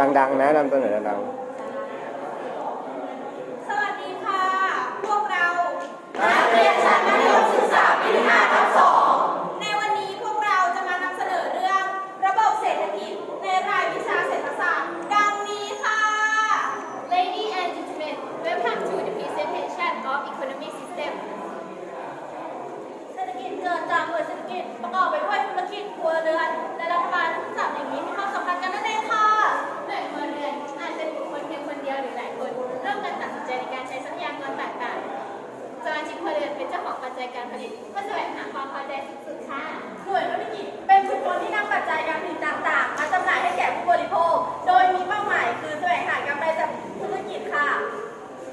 ดังๆ นะนำเสนอดังสวัสดีค่ะ พวกเรา นักเรียนชั้นมัธยมศึกษาปีที่5ทับ2ในวันนี้พวกเราจะมานำเสนอเรื่อง ระบบเศรษฐกิจในรายวิชาเศรษฐศาสตร์ ดังนี้ค่ะ Ladies and gentlemen, welcome to the presentation of economic system. เศรษฐกิจเกิดจากหน่วยเศรษฐกิจประกอบไปด้วยธุรกิจครัวเรือน จ้าของปัจจัยการผลิตเพื่อแสวงหาความพอใจสูงสุดค่ะหน่วยธุรกิจเป็นบุคคลที่นำปัจจัยการผลิตต่างๆ มาจำหน่ายให้แก่ผู้บริโภค โดยมีเป้าหมายคือแสวงหากำไรจากธุรกิจค่ะ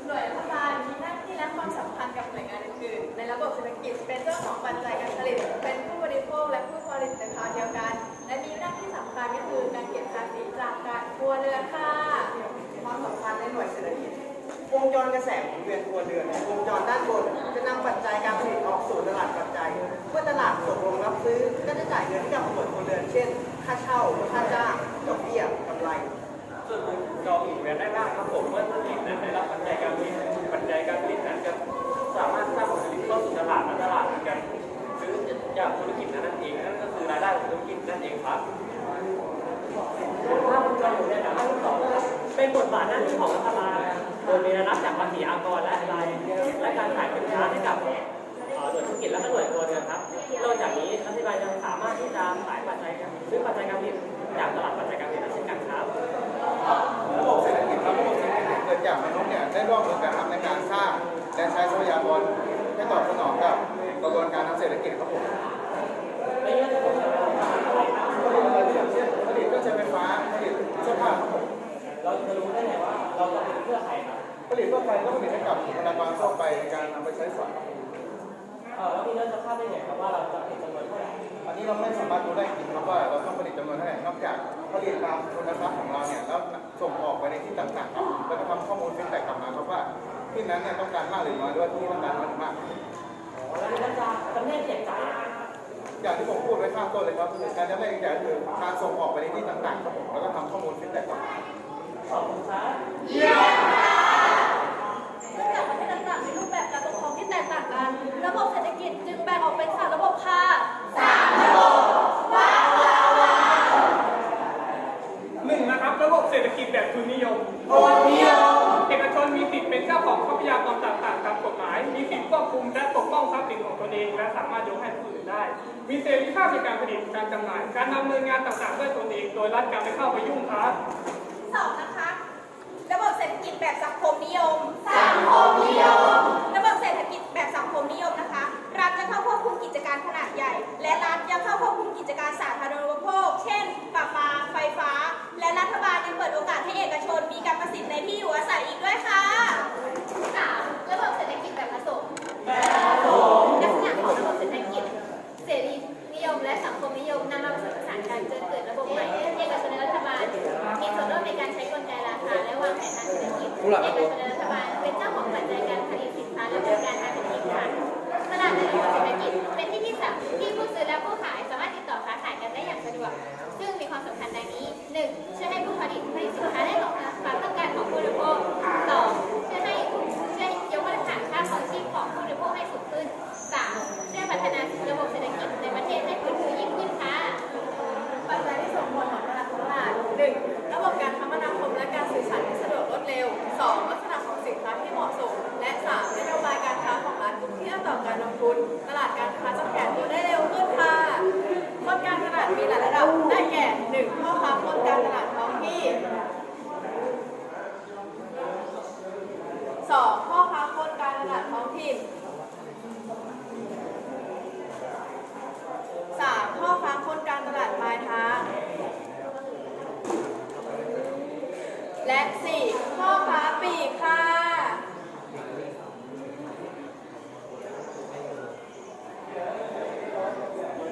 หน่วยรัฐบาลมีหน้าที่และความสัมพันธ์กับหน่วยงานอื่นๆในระบบเศรษฐกิจเป็นเจ้าของปัจจัยการผลิต เป็นผู้บริโภคและผู้ผลิตในคราวเดียวกัน และมีหน้าที่สำคัญก็คือการเก็บภาษีจากการครัวเรือนค่ะ ความสำคัญในหน่วยเศรษฐกิจวงจรกระแสหมุนเวียนครัวเรือนวง ซื้อก็จะจ่ายเงินให้กับหน่วยครัวเรือน เช่น ค่าเช่า ค่าจ้าง ดอกเบี้ยกำไร ส่วนวงจรหมุนเวียนได้บ้างครับผมเมื่อธุรกิจนั้นได้รับปัจจัยการผลิตปัจจัยการผลิตนั้นจะสามารถสร้างผลผลิตเข้าสู่ตลาดและตลาดเหมือนกันซื้อจากธุรกิจนั้นนั่นเองนั่นก็คือรายได้ของธุรกิจนั่นเองครับภาพวงจรหมุนเวียนแบบที่สองนะครับเป็นบทบาทหน้าที่ของรัฐบาลโดยมีรายรับจากภาษีอากรและรายและการขายสินค้าให้กับเอ่อ หน่วยธุรกิจและก็หน่วยครัวเรือนครับ นอกจากนี้รัฐบาลยังสามารถที่จะขายปัจจัยการซื้อปัจจัยการผลิตจากตลาดปัจจัยการผลิตได้เช่นกันครับระบบเศรษฐกิจครับระบบเศรษฐกิจเกิดจากมนุษย์เนี่ยได้ร่วมมือกันครับในการสร้างและใช้ทรัพยากรให้ตอบสนองกับกระบวนการทางเศรษฐกิจครับผมผลิตอะไรอย่างเช่นผลิตเครื่องใช้ไฟฟ้าผลิตเสื้อผ้าครับผมเราจะรู้ได้ไงว่าเราจะเป็นเพื่อใครครับผลิตทั่วไปก็ผลิตให้กับบุคลากรทั่วไปในการนำไปใช้สอยครับผมเออ แล้วมีเรื่องจะทราบได้ไงครับว่าเราจะผลิตจำนวนเท่าไหร่อันนี้เราไม่สามารถรู้ได้จริงครับว่าเราต้องผลิตจำนวนเท่าไหร่นอกจากผลิตตามคุณทรัพย์ของเราเนี่ยแล้วส่งออกไปในที่ต่างๆครับแล้วก็ทำข้อมูลฟีดแบ็กกลับมาครับว่าที่นั้นเนี่ยต้องการมากหรือน้อยหรือว่าที่นี่ต้องการน้อยหรือมากแล้วมีเรื่องจะจำแนกแจกจ่ายอย่างที่ผมพูดไว้ข้างต้นเลยครับคือการจำแนกแจกจ่ายคือการส่งออกไปในที่ต่างๆครับผมแล้วก็ทำข้อมูลฟีดแบ็กกลับมาขอบคุณครับ สามารถยกให้ผู้อื่นได้ มีเสรีภาพในการผลิตการจำหน่าย การดำเนินงานต่างๆด้วยตนเอง โดยรัฐการไม่เข้าไปยุ่งครับสองนะคะ ระบบเศรษฐกิจแบบสังคมนิยม สังคมนิยม ระบบเศรษฐกิจแบบสังคมนิยมนะคะ รัฐจะเข้าควบคุมกิจการขนาดใหญ่ และรัฐยังเข้าควบคุมกิจการสาธารณูปโภค เช่นประปา ไฟฟ้า และรัฐบาลยังเปิดโอกาสให้เอกชนมีกรรมสิทธิ์ในที่อยู่อาศัยอีกด้วยค่ะาดการค้าจะแข็งตัวได้เร็วขึ้นค่ะคนการตลาดมีหลายระดับ ได้แก่ 1. พ่อค้าคนการตลาดท้องที่ 2. พ่อค้าคนการตลาดท้องถิ่น 3. พ่อค้าคนกางตลาดปลายทางและ 4. พ่อค้าปีกค่ะ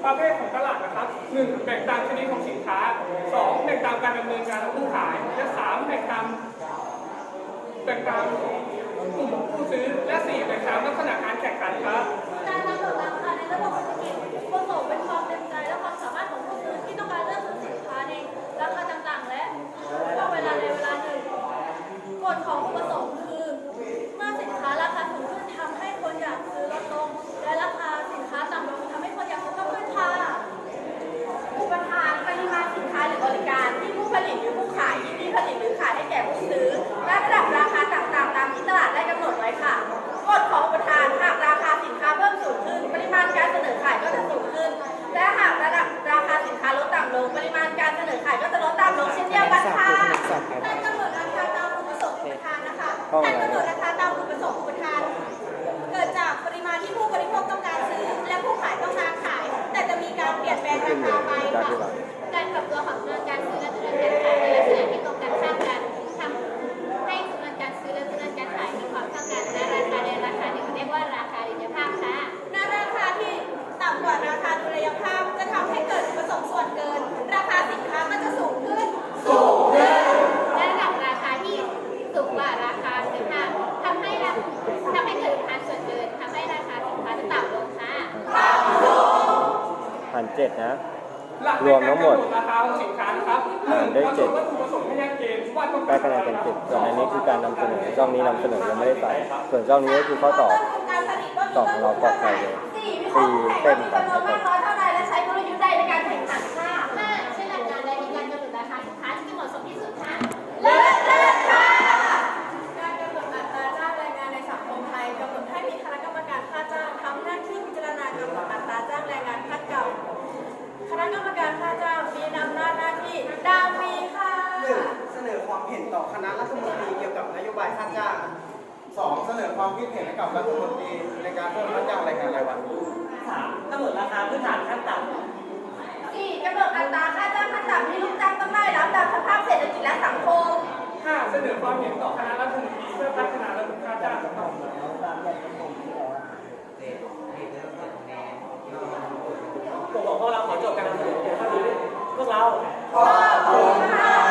ประเภทของตลาดนะครับ 1. แบ่งตามชนิดของสินค้า 2. แบ่งตามการดำเนินการของผู้ขาย และ 3. แบ่งตามแบ่งตามกลุ่มผู้ซื้อ และ 4. แบ่งตามลักษณะการแข่งขันครับ การกำหนดราคาในระบบ ปริมาณการเสนอขายก็จะลดตามลงเช่นเดียวกันค่ะการกำหนดราคาตามผู้ประสงค์ผู้ทานนะคะการกำหนดราคาตามผู้ประสงค์ผู้ทานเกิดจากปริมาณที่ผู้บริโภคต้องการซื้อ และผู้ขายต้องการขาย แต่จะมีการเปลี่ยนแปลงราคาไปค่ะการปรับตัวของเงินการ หันเจ็ดนะหลักรวมทั้งหมดในการกำนราคาของสินค้านะครับอ่านได้เจ็ดวัตถุประสงค์ไม่ชัดเจนว่าต้องได้คะแนนเป็นเจ็ดส่วนอันนี้คือการนำเสนอช่องนี้นำเสนอยังไม่ได้ใส่ส่วนช่องนี้ก็คือข้อสอบต้นทุนการผลิตว่ามีสอบต้นของทุเรานปลอเท่าดไหภัร่ยเลยสี่มีข้อมูลแข่งว่ามีจำนวนมากน้อยเท่าใดและใช้กลยุทธ์ใดในการแข่งขันค่ะห้าใช้หลักการใดใน ความเห็นต่อคณะรัฐมนตรีเกี่ยวกับนโยบายค่าจ้างสองเสนอความคิดเห็นให้กับรัฐมนตรีในการเพิ่มค่าจ้างแรงงานรายวันสามกำหนดราคาพื้นฐานขั้นต่ำสี่กำหนดอัตราค่าจ้างขั้นต่ำที่ลูกจ้างต้องได้รับตามสภาพเศรษฐกิจและสังคมห้าเสนอความเห็นต่อคณะรัฐมนตรีเพื่อพัฒนาระบบค่าจ้างของเราผมบอกพวกเราขอจบการนำเสนอเพียงเท่านี้พวกเราขอคุณค่ะ